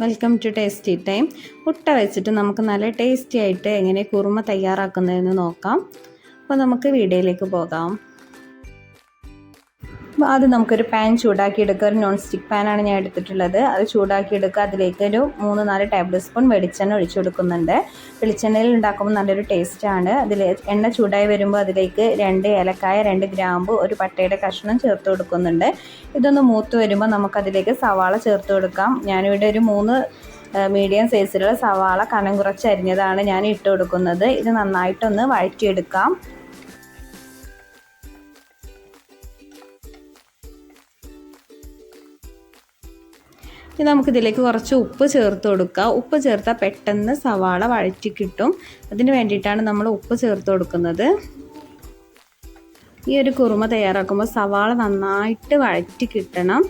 Welcome to tasty time മുട്ട വെച്ചിട്ട് നമുക്ക് നല്ല ടേസ്റ്റി ആയിട്ട് എങ്ങനെ കുറുമ തയ്യാറാക്കുന്നതെന്ന് നോക്കാം. അപ്പോൾ നമുക്ക് വീഡിയോയിലേക്ക് പോകാം. അപ്പോൾ ആദ്യം നമുക്കൊരു പാൻ ചൂടാക്കി എടുക്കുക ഒരു നോൺ സ്റ്റിക്ക് പാനാണ് ഞാൻ എടുത്തിട്ടുള്ളത്. അത് ചൂടാക്കി എടുക്കുക അതിലേക്ക് ഒരു മൂന്ന് നാല് ടേബിൾ സ്പൂൺ വെളിച്ചെണ്ണ ഒഴിച്ചു കൊടുക്കുന്നുണ്ട്. വെളിച്ചെണ്ണയിൽ ഉണ്ടാക്കുമ്പോൾ നല്ലൊരു ടേസ്റ്റാണ് അതിൽ എണ്ണ ചൂടായി വരുമ്പോൾ അതിലേക്ക് രണ്ട് ഏലക്കായ രണ്ട് ഗ്രാമ്പ് ഒരു പട്ടയുടെ കഷ്ണം ചേർത്ത് കൊടുക്കുന്നുണ്ട്. ഇതൊന്ന് മൂത്ത് വരുമ്പോൾ നമുക്കതിലേക്ക് സവാള ചേർത്ത് കൊടുക്കാം. ഞാനിവിടെ ഒരു മൂന്ന് മീഡിയം സൈസിലുള്ള സവാള കനം കുറച്ച് അരിഞ്ഞതാണ് ഞാൻ ഇട്ട് കൊടുക്കുന്നത്. ഇത് നന്നായിട്ടൊന്ന് വഴറ്റിയെടുക്കാം. ഇനി നമുക്കിതിലേക്ക് കുറച്ച് ഉപ്പ് ചേർത്ത് കൊടുക്കുക ഉപ്പ് ചേർത്താൽ പെട്ടെന്ന് സവാള വഴറ്റി കിട്ടും. അതിന് വേണ്ടിയിട്ടാണ് നമ്മൾ ഉപ്പ് ചേർത്ത് കൊടുക്കുന്നത്. ഈ ഒരു കുറുമ തയ്യാറാക്കുമ്പോൾ സവാള നന്നായിട്ട് വഴറ്റി കിട്ടണം.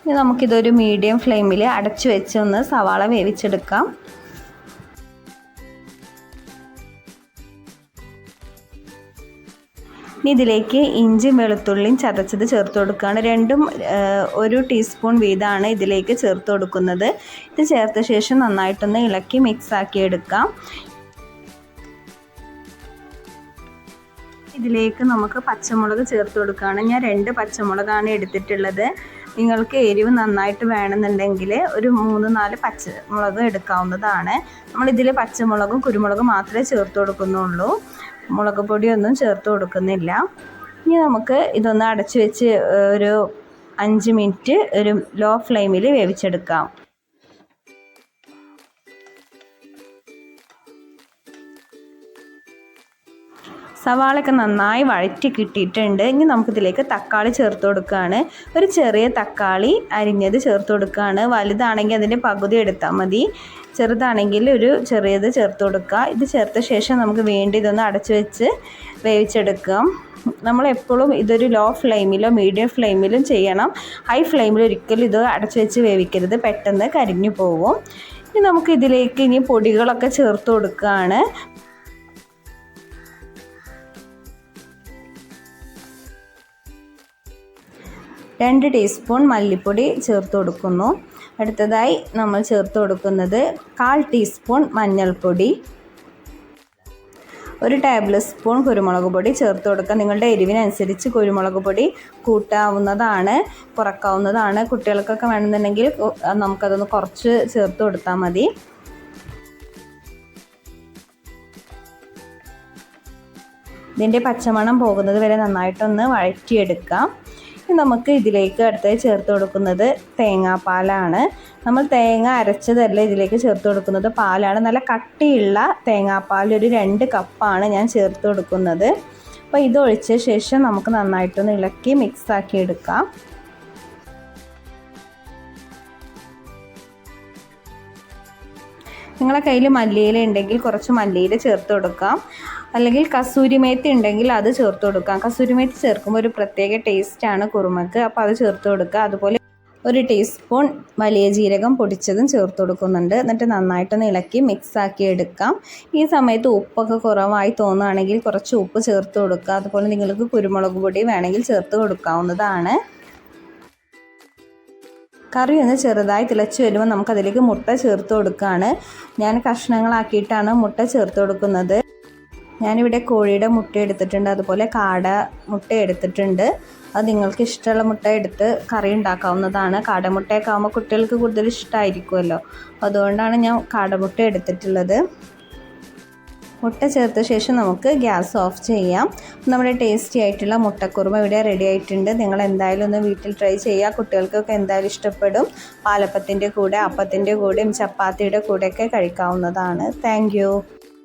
ഇനി നമുക്കിതൊരു മീഡിയം ഫ്ലെയിമിൽ അടച്ചു വെച്ച് ഒന്ന് സവാള വേവിച്ചെടുക്കാം. ഇനി ഇതിലേക്ക് ഇഞ്ചിയും വെളുത്തുള്ളിയും ചതച്ചത് ചേർത്ത് കൊടുക്കുകയാണ്. രണ്ടും ഒരു ടീസ്പൂൺ വീതമാണ് ഇതിലേക്ക് ചേർത്ത് കൊടുക്കുന്നത്. ഇത് ചേർത്ത ശേഷം നന്നായിട്ടൊന്ന് ഇളക്കി മിക്സ് ആക്കി എടുക്കാം. ഇതിലേക്ക് നമുക്ക് പച്ചമുളക് ചേർത്ത് കൊടുക്കുകയാണ്. ഞാൻ രണ്ട് പച്ചമുളകാണ് എടുത്തിട്ടുള്ളത്. നിങ്ങൾക്ക് എരിവ് നന്നായിട്ട് വേണമെന്നുണ്ടെങ്കിൽ ഒരു മൂന്ന് നാല് പച്ചമുളകും എടുക്കാവുന്നതാണ്. നമ്മളിതിൽ പച്ചമുളകും കുരുമുളകും മാത്രമേ ചേർത്ത് കൊടുക്കുന്നുള്ളൂ. മുളക് പൊടിയൊന്നും ചേർത്ത് കൊടുക്കുന്നില്ല. ഇനി നമുക്ക് ഇതൊന്ന് അടച്ചു വെച്ച് ഒരു അഞ്ച് മിനിറ്റ് ഒരു ലോ ഫ്ലെയിമിൽ വേവിച്ചെടുക്കാം. സവാളയൊക്കെ നന്നായി വഴറ്റി കിട്ടിയിട്ടുണ്ട്. ഇനി നമുക്കിതിലേക്ക് തക്കാളി ചേർത്ത് കൊടുക്കുകയാണ്. ഒരു ചെറിയ തക്കാളി അരിഞ്ഞത് ചേർത്ത് കൊടുക്കുകയാണ്. വലുതാണെങ്കിൽ അതിന്റെ പകുതി എടുത്താൽ മതി. ചെറുതാണെങ്കിൽ ഒരു ചെറിയത് ചേർത്ത് കൊടുക്കുക. ഇത് ചേർത്ത ശേഷം നമുക്ക് വേണ്ടി ഇതൊന്ന് അടച്ചു വെച്ച് വേവിച്ചെടുക്കാം. നമ്മളെപ്പോഴും ഇതൊരു ലോ ഫ്ലെയിമിലോ മീഡിയം ഫ്ലെയിമിലും ചെയ്യണം. ഹൈ ഫ്ലെയിമിൽ ഒരിക്കലും ഇത് അടച്ചു വെച്ച് വേവിക്കരുത്. പെട്ടെന്ന് കരിഞ്ഞു പോകും ഇനി നമുക്ക് ഇതിലേക്ക് ഇനി പൊടികളൊക്കെ ചേർത്ത് കൊടുക്കുകയാണ്. രണ്ട് ടീസ്പൂൺ മല്ലിപ്പൊടി ചേർത്ത് കൊടുക്കുന്നു. അടുത്തതായി നമ്മൾ ചേർത്ത് കൊടുക്കുന്നത് കാൽ ടീസ്പൂൺ മഞ്ഞൾപ്പൊടി. ഒരു ടേബിൾ സ്പൂൺ കുരുമുളക് പൊടി ചേർത്ത് കൊടുക്കുക. നിങ്ങളുടെ എരിവിനനുസരിച്ച് കുരുമുളക് പൊടി കൂട്ടാവുന്നതാണ് കുറക്കാവുന്നതാണ്. കുട്ടികൾക്കൊക്കെ വേണമെന്നുണ്ടെങ്കിൽ നമുക്കതൊന്ന് കുറച്ച് ചേർത്ത് കൊടുത്താൽ മതി. ഇതിന്റെ പച്ചമണം പോകുന്നത് വരെ നന്നായിട്ടൊന്ന് വഴറ്റിയെടുക്കാം. നമുക്ക് ഇതിലേക്ക് അടുത്ത് ചേർത്ത് കൊടുക്കുന്നത് തേങ്ങാപ്പാലാണ്. നമ്മൾ തേങ്ങ അരച്ചതല്ല ഇതിലേക്ക് ചേർത്ത് കൊടുക്കുന്നത് പാലാണ്. നല്ല കട്ടിയുള്ള തേങ്ങാപ്പാൽ ഒരു രണ്ട് കപ്പാണ് ഞാൻ ചേർത്ത് കൊടുക്കുന്നത്. അപ്പോൾ ഇത് ഒഴിച്ച ശേഷം നമുക്ക് നന്നായിട്ടൊന്ന് ഇളക്കി മിക്സ് ആക്കി എടുക്കാം. നിങ്ങളെ കയ്യിൽ മല്ലിയില ഉണ്ടെങ്കിൽ കുറച്ച് മല്ലിയില ചേർത്ത് കൊടുക്കാം. അല്ലെങ്കിൽ കസൂരി മേത്തി ഉണ്ടെങ്കിൽ അത് ചേർത്ത് കൊടുക്കാം കസൂരി മേത്തി ചേർക്കുമ്പോൾ ഒരു പ്രത്യേക ടേസ്റ്റാണ് കുറുമക്ക്. അപ്പോൾ അത് ചേർത്ത് കൊടുക്കുക. അതുപോലെ ഒരു ടീസ്പൂൺ വലിയ ജീരകം പൊടിച്ചതും ചേർത്ത് കൊടുക്കുന്നുണ്ട്. എന്നിട്ട് നന്നായിട്ടൊന്ന് ഇളക്കി മിക്സ് ആക്കി എടുക്കാം. ഈ സമയത്ത് ഉപ്പൊക്കെ കുറവായി തോന്നുകയാണെങ്കിൽ കുറച്ച് ഉപ്പ് ചേർത്ത് കൊടുക്കുക. അതുപോലെ നിങ്ങൾക്ക് കുരുമുളക് പൊടി വേണമെങ്കിൽ ചേർത്ത് കൊടുക്കാവുന്നതാണ്. കറി ഒന്ന് ചെറുതായി തിളച്ച് വരുമ്പോൾ നമുക്കതിലേക്ക് മുട്ട ചേർത്ത് കൊടുക്കുകയാണ്. ഞാൻ കഷ്ണങ്ങളാക്കിയിട്ടാണ് മുട്ട ചേർത്ത് കൊടുക്കുന്നത്. ഞാനിവിടെ കോഴിയുടെ മുട്ട എടുത്തിട്ടുണ്ട്. അതുപോലെ കാട മുട്ട എടുത്തിട്ടുണ്ട്. അത് നിങ്ങൾക്ക് ഇഷ്ടമുള്ള മുട്ട എടുത്ത് കറി ഉണ്ടാക്കാവുന്നതാണ്. കാടമുട്ടയൊക്കെ ആകുമ്പോൾ കുട്ടികൾക്ക് കൂടുതൽ ഇഷ്ടമായിരിക്കുമല്ലോ അതുകൊണ്ടാണ് ഞാൻ കാടമുട്ട എടുത്തിട്ടുള്ളത്. മുട്ട ചേർത്ത ശേഷം നമുക്ക് ഗ്യാസ് ഓഫ് ചെയ്യാം. നമ്മുടെ ടേസ്റ്റി ആയിട്ടുള്ള മുട്ടക്കുറുമ ഇവിടെ റെഡി ആയിട്ടുണ്ട്. നിങ്ങൾ എന്തായാലും ഒന്ന് വീട്ടിൽ ട്രൈ ചെയ്യുക. കുട്ടികൾക്കൊക്കെ എന്തായാലും ഇഷ്ടപ്പെടും. പാലപ്പത്തിന്റെ കൂടെ അപ്പത്തിന്റെ കൂടെയും ചപ്പാത്തിയുടെ കൂടെയൊക്കെ കഴിക്കാവുന്നതാണ്. താങ്ക്